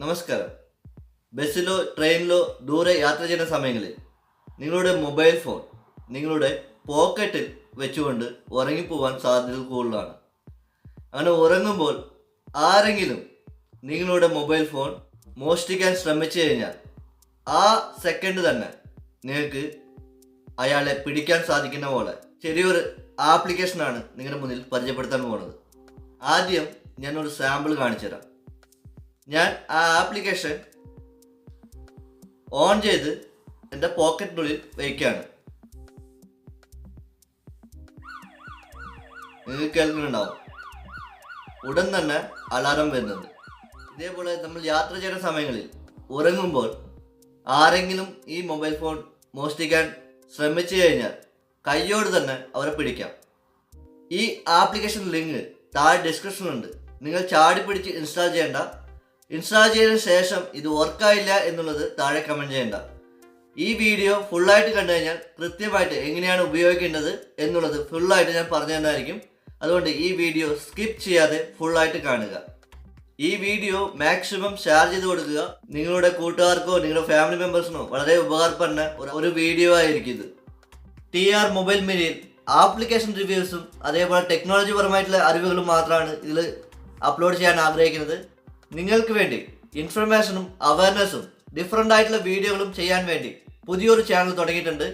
നമസ്കാരം. ബസ്സിലോ ട്രെയിനിലോ ദൂരെ യാത്ര ചെയ്യുന്ന സമയങ്ങളിൽ നിങ്ങളുടെ മൊബൈൽ ഫോൺ നിങ്ങളുടെ പോക്കറ്റിൽ വെച്ചുകൊണ്ട് ഉറങ്ങിപ്പോവാൻ സാധ്യത കൂടുതലാണ്. അങ്ങനെ ഉറങ്ങുമ്പോൾ ആരെങ്കിലും നിങ്ങളുടെ മൊബൈൽ ഫോൺ മോഷ്ടിക്കാൻ ശ്രമിച്ചു കഴിഞ്ഞാൽ ആ സെക്കൻഡ് തന്നെ നിങ്ങൾക്ക് അയാളെ പിടിക്കാൻ സാധിക്കുന്ന പോലെ ചെറിയൊരു ആപ്ലിക്കേഷനാണ് നിങ്ങളുടെ മുന്നിൽ പരിചയപ്പെടുത്താൻ പോകുന്നത്. ആദ്യം ഞാനൊരു സാമ്പിൾ കാണിച്ചു തരാം ഞാൻ ആ ആപ്ലിക്കേഷൻ ഓൺ ചെയ്ത് എന്റെ പോക്കറ്റിനുള്ളിൽ വയ്ക്കുകയാണ് നിങ്ങൾക്ക് കേൾക്കുന്നുണ്ടാവും. ഉടൻ തന്നെ അലാറം വരുന്നത്. ഇതേപോലെ നമ്മൾ യാത്ര ചെയ്യുന്ന സമയങ്ങളിൽ ഉറങ്ങുമ്പോൾ ആരെങ്കിലും ഈ മൊബൈൽ ഫോൺ മോഷ്ടിക്കാൻ ശ്രമിച്ചു കഴിഞ്ഞാൽ കയ്യോട് തന്നെ അവരെ പിടിക്കാം. ഈ ആപ്ലിക്കേഷൻ ലിങ്ക് താഴെ ഡിസ്ക്രിപ്ഷനിലുണ്ട് നിങ്ങൾ ചാടി പിടിച്ച് ഇൻസ്റ്റാൾ ചെയ്യേണ്ട ഇൻസ്റ്റാൾ ശേഷം ഇത് വർക്കായില്ല എന്നുള്ളത് താഴെ കമന്റ് ചെയ്യേണ്ട. ഈ വീഡിയോ ഫുള്ളായിട്ട് കണ്ടു കഴിഞ്ഞാൽ കൃത്യമായിട്ട് എങ്ങനെയാണ് ഉപയോഗിക്കേണ്ടത് എന്നുള്ളത് ഫുള്ളായിട്ട് ഞാൻ പറഞ്ഞു തന്നായിരിക്കും. അതുകൊണ്ട് ഈ വീഡിയോ സ്കിപ്പ് ചെയ്യാതെ ഫുള്ളായിട്ട് കാണുക. ഈ വീഡിയോ മാക്സിമം ഷെയർ ചെയ്ത് കൊടുക്കുക. നിങ്ങളുടെ കൂട്ടുകാർക്കോ നിങ്ങളുടെ ഫാമിലി മെമ്പേഴ്സിനോ വളരെ ഉപകാരപ്പെടുന്ന ഒരു വീഡിയോ ആയിരിക്കും ഇത്. ടി ആർ മൊബൈൽ മിനിയിൽ ആപ്ലിക്കേഷൻ റിവ്യൂസും അതേപോലെ ടെക്നോളജി പരമായിട്ടുള്ള അറിവുകളും മാത്രമാണ് ഇതിൽ അപ്ലോഡ് ചെയ്യാൻ ആഗ്രഹിക്കുന്നത്. നിങ്ങൾക്ക് വേണ്ടി ഇൻഫർമേഷനും അവയർനെസ്സും ഡിഫറെന്റ് ആയിട്ടുള്ള വീഡിയോകളും ചെയ്യാൻ വേണ്ടി പുതിയൊരു ചാനൽ തുടങ്ങിയിട്ടുണ്ട്.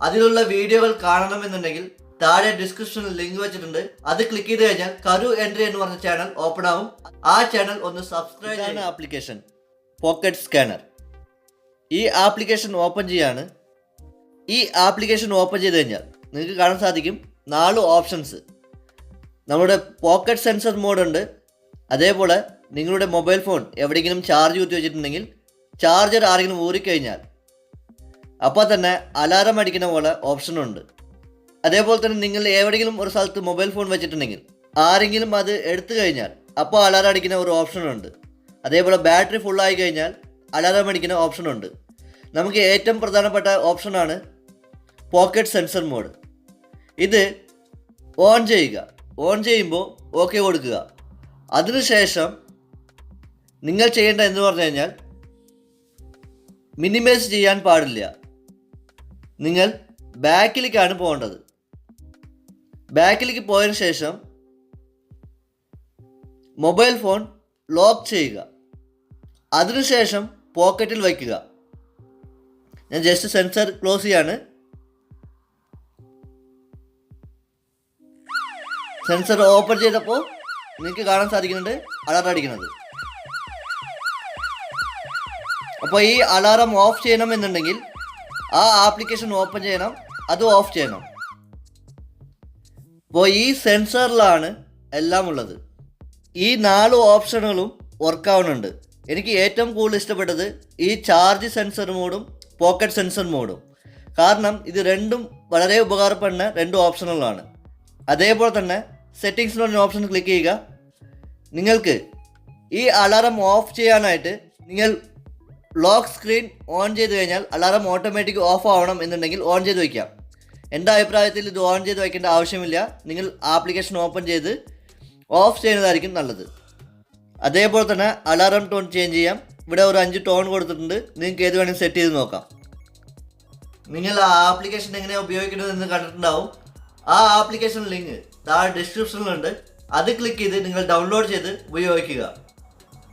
അതിലുള്ള വീഡിയോകൾ കാണണമെന്നുണ്ടെങ്കിൽ താഴെ ഡിസ്ക്രിപ്ഷനിൽ ലിങ്ക് വെച്ചിട്ടുണ്ട്. അത് ക്ലിക്ക് ചെയ്ത് കഴിഞ്ഞാൽ കരു എൻട്രി എന്ന് പറഞ്ഞ ചാനൽ ഓപ്പൺ ആവും. ആ ചാനൽ ഒന്ന് സബ്സ്ക്രൈബ് ചെയ്യുന്ന ആപ്ലിക്കേഷൻ പോക്കറ്റ് സ്കാനർ ഈ ആപ്ലിക്കേഷൻ ഓപ്പൺ ചെയ്യാണ്. ഈ ആപ്ലിക്കേഷൻ ഓപ്പൺ ചെയ്ത് കഴിഞ്ഞാൽ നിങ്ങൾക്ക് കാണാൻ സാധിക്കും നാല് ഓപ്ഷൻസ് നമ്മുടെ പോക്കറ്റ് സെൻസർ മോഡുണ്ട് അതേപോലെ നിങ്ങളുടെ മൊബൈൽ ഫോൺ എവിടെയെങ്കിലും ചാർജ് കുത്തി വെച്ചിട്ടുണ്ടെങ്കിൽ ചാർജർ ആരെങ്കിലും ഊറിക്കഴിഞ്ഞാൽ അപ്പോൾ തന്നെ അലാറം അടിക്കുന്ന പോലെ ഓപ്ഷനുണ്ട് അതേപോലെ തന്നെ നിങ്ങൾ എവിടെയെങ്കിലും ഒരു സ്ഥലത്ത് മൊബൈൽ ഫോൺ വെച്ചിട്ടുണ്ടെങ്കിൽ ആരെങ്കിലും അത് എടുത്തു കഴിഞ്ഞാൽ അപ്പോൾ അലാറം അടിക്കുന്ന ഒരു ഓപ്ഷനുണ്ട് അതേപോലെ ബാറ്ററി ഫുള്ളായി കഴിഞ്ഞാൽ അലാറം അടിക്കുന്ന ഓപ്ഷനുണ്ട് നമുക്ക് ഏറ്റവും പ്രധാനപ്പെട്ട ഓപ്ഷനാണ് പോക്കറ്റ് സെൻസർ മോഡ് ഇത് ഓൺ ചെയ്യുക. ഓൺ ചെയ്യുമ്പോൾ ഓക്കെ കൊടുക്കുക. അതിനുശേഷം നിങ്ങൾ ചെയ്യേണ്ട എന്ന് പറഞ്ഞു കഴിഞ്ഞാൽ മിനിമൈസ് ചെയ്യാൻ പാടില്ല. നിങ്ങൾ ബാക്കിലേക്കാണ് പോകേണ്ടത്. ബാക്കിലേക്ക് പോയതിനു ശേഷം മൊബൈൽ ഫോൺ ലോക്ക് ചെയ്യുക. അതിനുശേഷം പോക്കറ്റിൽ വയ്ക്കുക. ഞാൻ ജസ്റ്റ് സെൻസർ ക്ലോസ് ചെയ്യാണ്. സെൻസർ ഓപ്പൺ ചെയ്തപ്പോൾ നിങ്ങൾക്ക് കാണാൻ സാധിക്കുന്നുണ്ട്. അലർട്ട് അടിക്കുന്നത്. അപ്പോൾ ഈ അലാറം ഓഫ് ചെയ്യണം എന്നുണ്ടെങ്കിൽ ആ ആപ്ലിക്കേഷൻ ഓപ്പൺ ചെയ്യണം അത് ഓഫ് ചെയ്യണം. അപ്പോൾ ഈ സെൻസറിലാണ് എല്ലാം ഉള്ളത്. ഈ നാല് ഓപ്ഷനുകളും വർക്കാവുന്നുണ്ട് എനിക്ക് ഏറ്റവും കൂടുതൽ ഇഷ്ടപ്പെട്ടത് ഈ ചാർജ് സെൻസർ മോഡും പോക്കറ്റ് സെൻസർ മോഡും. കാരണം ഇത് രണ്ടും വളരെ ഉപകാരപ്പെടുന്ന രണ്ട് ഓപ്ഷനുകളാണ്. അതേപോലെ തന്നെ സെറ്റിങ്സ് എന്ന് പറഞ്ഞ ഓപ്ഷൻ ക്ലിക്ക് ചെയ്യുക. നിങ്ങൾക്ക് ഈ അലാറം ഓഫ് ചെയ്യാനായിട്ട് നിങ്ങൾ ലോക്ക് സ്ക്രീൻ ഓൺ ചെയ്ത് കഴിഞ്ഞാൽ അലാറം ഓട്ടോമാറ്റിക് ഓഫ് ആവണം എന്നുണ്ടെങ്കിൽ ഓൺ ചെയ്ത് വയ്ക്കാം. എന്റെ അഭിപ്രായത്തിൽ ഇത് ഓൺ ചെയ്ത് വയ്ക്കേണ്ട ആവശ്യമില്ല. നിങ്ങൾ ആപ്ലിക്കേഷൻ ഓപ്പൺ ചെയ്ത് ഓഫ് ചെയ്യുന്നതായിരിക്കും നല്ലത്. അതേപോലെ തന്നെ അലാറം ടോൺ ചേഞ്ച് ചെയ്യാം. ഇവിടെ ഒരു അഞ്ച് ടോൺ കൊടുത്തിട്ടുണ്ട്. നിങ്ങൾക്ക് ഏത് വേണമെങ്കിലും സെറ്റ് ചെയ്ത് നോക്കാം. നിങ്ങൾ ആ ആപ്ലിക്കേഷൻ എങ്ങനെ ഉപയോഗിക്കുന്നത് എന്ന് കണ്ടിട്ടുണ്ടാവും. ആ ആപ്ലിക്കേഷൻ ലിങ്ക് താഴെ ഡിസ്ക്രിപ്ഷനിലുണ്ട്. അത് ക്ലിക്ക് ചെയ്ത് നിങ്ങൾ ഡൗൺലോഡ് ചെയ്ത് ഉപയോഗിക്കുക.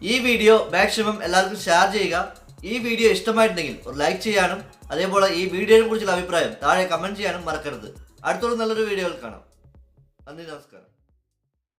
ഈ വീഡിയോ മാക്സിമം എല്ലാവർക്കും ഷെയർ ചെയ്യുക. ഈ വീഡിയോ ഇഷ്ടമായിട്ടുണ്ടെങ്കിൽ ഒരു ലൈക്ക് ചെയ്യാനും അതേപോലെ ഈ വീഡിയോയെ കുറിച്ചുള്ള അഭിപ്രായം താഴെ കമന്റ് ചെയ്യാനും മറക്കരുത്. അടുത്തൊരു നല്ലൊരു വീഡിയോയിൽ കാണാം. നന്ദി നമസ്കാരം.